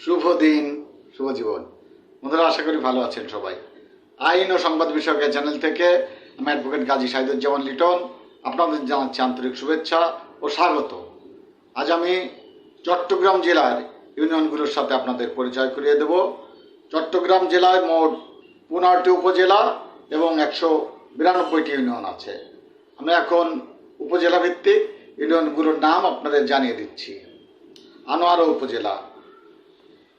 শুভ দিন, শুভ জীবন। বন্ধুরা, আশা করি ভালো আছেন সবাই। আইন ও সংবাদ বিষয়ক চ্যানেল থেকে আমি অ্যাডভোকেট গাজী সাহিদুজ্জামান লিটন, আপনাদের জানাচ্ছি আন্তরিক শুভেচ্ছা ও স্বাগত। আজ আমি চট্টগ্রাম জেলার ইউনিয়নগুলোর সাথে আপনাদের পরিচয় করিয়ে দেব। চট্টগ্রাম জেলায় মোট পনেরোটি উপজেলা এবং একশো বিরানব্বইটি ইউনিয়ন আছে। আমি এখন উপজেলা ভিত্তিক ইউনিয়নগুলোর নাম আপনাদের জানিয়ে দিচ্ছি। আনোয়ারা উপজেলা।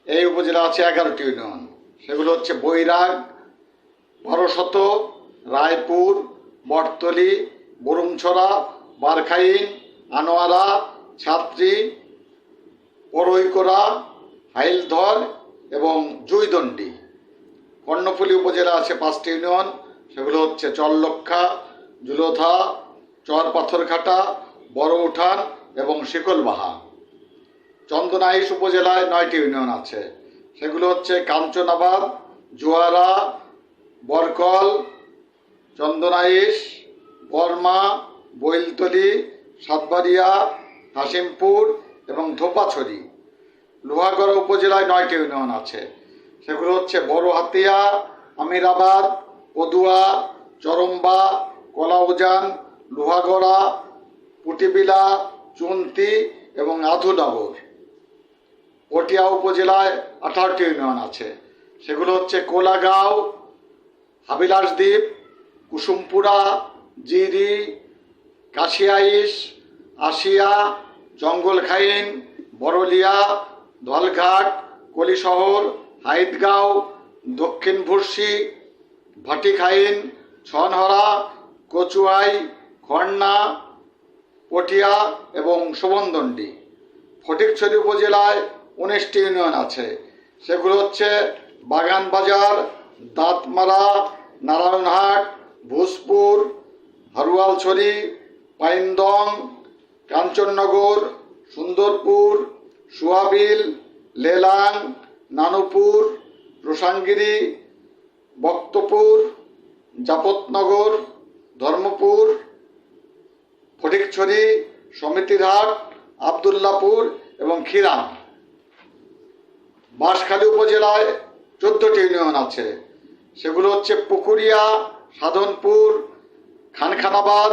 এই উপজেলা আছে এগারোটি ইউনিয়ন সেগুলো হচ্ছে বৈরাগ বারোশত রায়পুর, বটতলি, বরুমছড়া বারখাইন আনোয়ারা, ছাত্রী, পরৈকোড়া, হাইলধর এবং জুইদণ্ডী। কর্ণফুলী উপজেলা আছে পাঁচটি ইউনিয়ন সেগুলো হচ্ছে চরলক্ষা জুলোধা চর পাথরঘাটা বড় উঠান এবং শিকলবাহা। চন্দনাইশ উপজেলায় নয়টি ইউনিয়ন আছে। সেগুলো হচ্ছে কাঞ্চনাবাদ, জোয়ারা, বরকল, চন্দনাইশ, বর্মা, বৈলতলি, সাতবাড়িয়া, হাসিমপুর এবং ধোপাছড়ি। লোহাগড়া উপজেলায় নয়টি ইউনিয়ন আছে। সেগুলো হচ্ছে বড় হাতিয়া আমিরাবাদ, পদুয়া, চরম্বা, কলাউজান, লোহাগড়া, পুটিবিলা, চুন্তি এবং আধুনগর। পটিয়া উপজেলায় আঠারোটি ইউনিয়ন আছে। সেগুলো হচ্ছে কোলাগাঁও, হাবিলাসদ্বীপ, কুসুমপুরা, জিরি, কাশিয়াইশ আশিয়া জঙ্গলখাইন, বড়লিয়া, ধলঘাট, কলিশহর, হাইদগাঁও দক্ষিণ ভুর্সি ভাটিখাইন, ছনহরা, কচুয়াই খন্না পটিয়া এবং শোভনদণ্ডী ফটিকছড়ি উপজেলায় উনিশটি ইউনিয়ন আছে। সেগুলো হচ্ছে বাগানবাজার দাঁতমারা, নারায়ণহাট, ভোজপুর, হারুয়ালছড়ি, পাইনদং, কাঞ্চননগর, সুন্দরপুর, সুয়াবিল, লেলাং, নানুপুর রোসাঙ্গিরি বক্তপুর, জাপতনগর, ধর্মপুর, ফটিকছড়ি, সমিতিরহাট, আবদুল্লাপুর এবং খিরাম বাঁশখালী উপজেলায় চোদ্দটি ইউনিয়ন আছে। সেগুলো হচ্ছে পুকুরিয়া, সাধনপুর, খানখানাবাদ,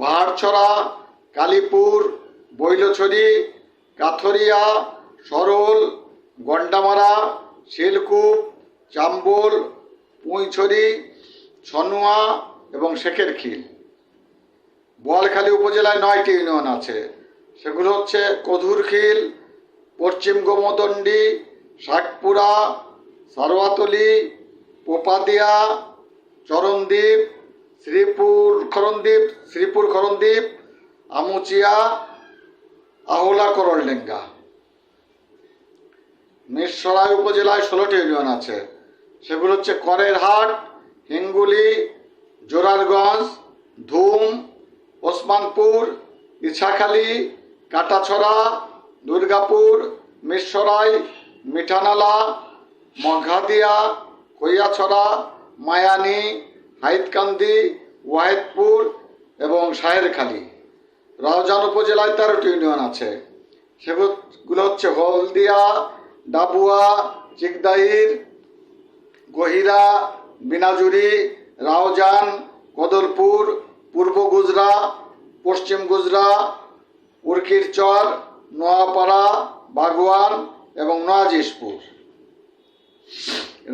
বাহারছড়া, কালীপুর, বৈলছড়ি, কাথরিয়া, সরল, গন্ডামারা, শিলকুপ, চাম্বল, পুঁইছড়ি, ছনুয়া এবং শেখের খিল বোয়ালখালী উপজেলায় নয়টি ইউনিয়ন আছে। সেগুলো হচ্ছে কধুরখিল, পশ্চিম গোমদণ্ডী শাকপুরা সারোয়াতলি, পোপাদিয়া, চরণদ্বীপ, শ্রীপুর খরণদ্বীপ শ্রীপুর খরণদ্বীপ, আমুচিয়া, আহলা করলডেঙ্গা। মিরসরাই উপজেলায় ষোলোটি ইউনিয়ন আছে। সেগুলো হচ্ছে করেরহাট, হিঙ্গুলি, জোরারগঞ্জ, ধুম, ওসমানপুর, ইছাখালী, কাটাছড়া, দুর্গাপুর মিরসরাই মিঠানালা, মঘাদিয়া, কৈয়াছড়া, মায়ানি, হাইতকান্দি, ওয়াহিদপুর এবং শাহেরখালী। রাউজান উপজেলায় তেরোটি ইউনিয়ন আছে। সেগুলো হচ্ছে হলদিয়া, ডাবুয়া, চিকদাইর, গহিরা, বিনাজুরি, রাউজান, কদলপুর, পূর্ব গুজরা, পশ্চিম গুজরা, উর্কিরচর, নোয়াপাড়া, বাগওয়ান এবং নয়াজিসপুর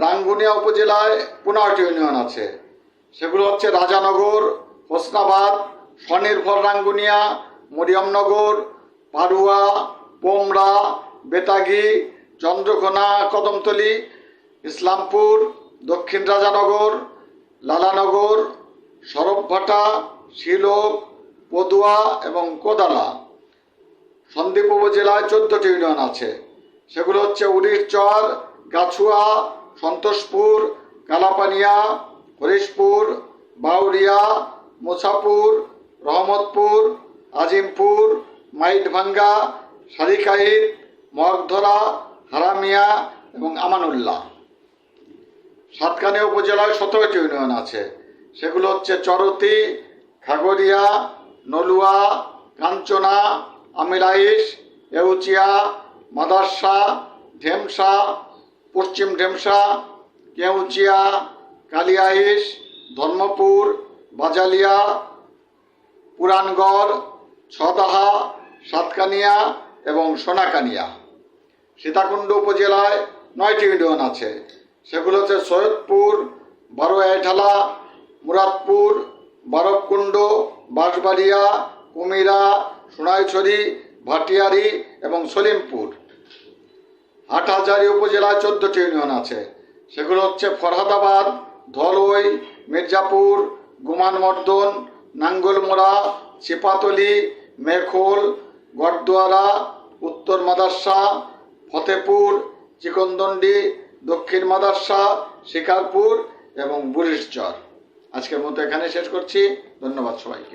রাঙ্গুনিয়া উপজেলায় পনেরোটি ইউনিয়ন আছে। সেগুলো হচ্ছে রাজানগর, হোসনাবাদ, স্বনির্ভর রাঙ্গুনিয়া, মরিয়মনগর, পাড়ুয়া, পোমরা, বেতাগি, চন্দ্রকোনা, কদমতলি, ইসলামপুর, দক্ষিণ রাজানগর, লালানগর, সরবভাটা, শিলোক, পদুয়া এবং কোদালা। সন্দ্বীপ উপজেলায় চোদ্দটি ইউনিয়ন আছে। সেগুলো হচ্ছে উড়িরচর গাছুয়া, সন্তোষপুর, কালাপানিয়া, হরিশপুর, বাউরিয়া মুসাপুর রহমতপুর, আজিমপুর, মাইটভাঙ্গা সারিকাইদ মগধরা, হারামিয়া এবং আমানুল্লাহ। সাতকানি উপজেলায় সতেরোটি ইউনিয়ন আছে। সেগুলো হচ্ছে চরতি, খাগড়িয়া, নলুয়া, কাঞ্চনা আমিলাইশ এউচিয়া মাদারসা, ঢেমসা, পশ্চিম ঢেমসা, কেউচিয়া, কালিয়াইশ, ধর্মপুর, বাজালিয়া, পুরানগড়, ছদাহা, সাতকানিয়া এবং সোনাকানিয়া। সীতাকুণ্ড উপজেলায় নয়টি ইউনিয়ন আছে। সেগুলো হচ্ছে সৈয়দপুর, বারোয়াইঠালা, মুরাদপুর, বারবকুণ্ড, বাঁশবাড়িয়া, কুমিরা, সোনাইছড়ি ভাটিয়ারি এবং সলিমপুর। হাটহাজারী উপজেলায় চোদ্দটি ইউনিয়ন আছে। সেগুলো হচ্ছে ফরহাদাবাদ, ধলই, মির্জাপুর, গুমানমর্দন, নাঙ্গলমোড়া, চিপাতলি মেখোল গড়দুয়ারা, উত্তর মাদার্সা ফতেপুর, চিকনদন্ডি, দক্ষিণ মাদার্সা শিকারপুর এবং বুরিশচর আজকের মতো এখানে শেষ করছি। ধন্যবাদ সবাইকে।